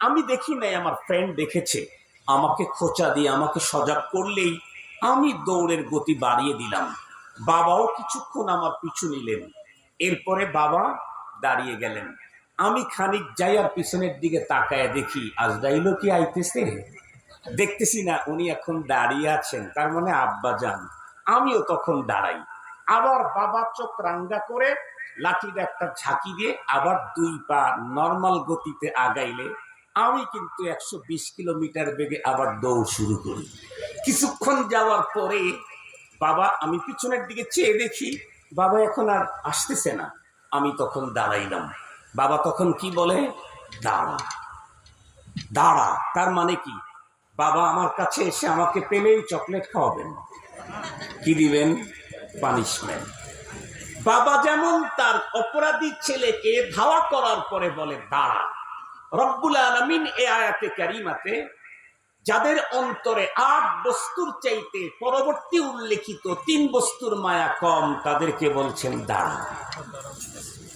আমি দেখি নাই, আমার ফ্রেন্ড দেখেছে। আমাকে খোঁচা দিয়ে, আমাকে সজাগ করলেই আমি দৌড়ের গতি বাড়িয়ে দিলাম। বাবাও কিছুক্ষণ আমার পিছু নিলেন। এরপরে বাবা দাঁড়িয়ে গেলেন। আমি খানিক যাই আর পিছনের দিকে তাকায় দেখি আজ আজরাইলও কি আইতেছে? দেখতেছি না, উনি এখন দাঁড়িয়ে আছেন, তার মানে আব্বা যান। আমিও তখন দাঁড়াই। আবার বাবা চোখ রাঙ্গা করে লাঠির একটা ঝাঁকি দিয়ে আবার দুই পা নর্মাল গতিতে আগাইলে আমি কিন্তু একশো বিশ কিলোমিটার বেগে আবার দৌড় শুরু করি। কিছুক্ষণ যাওয়ার পরে বাবা আমি পিছনের দিকে চেয়ে দেখি, বাবা এখন আর আসতেছে না। আমি তখন দাঁড়াইলাম। বাবা তখন কি বলে? দাঁড়া দাঁড়া। তার মানে কি? বাবা আমার কাছে এসে আমাকে পেলেই চকলেট খাওয়াবেন। কি দিবেন? পানিশমেন্ট। বাবা যেমন তার অপরাধী ছেলেকে ধাওয়া করার পরে বলে, দাঁড়া। রব্বুল আলমিন এ আয়াতে ক্যারিমাতে যাদের অন্তরে আট বস্তুর চাইতে পরবর্তী উল্লেখিত তিন বস্তুর মায়া কম, তাদেরকে বলছেন দাঁড়া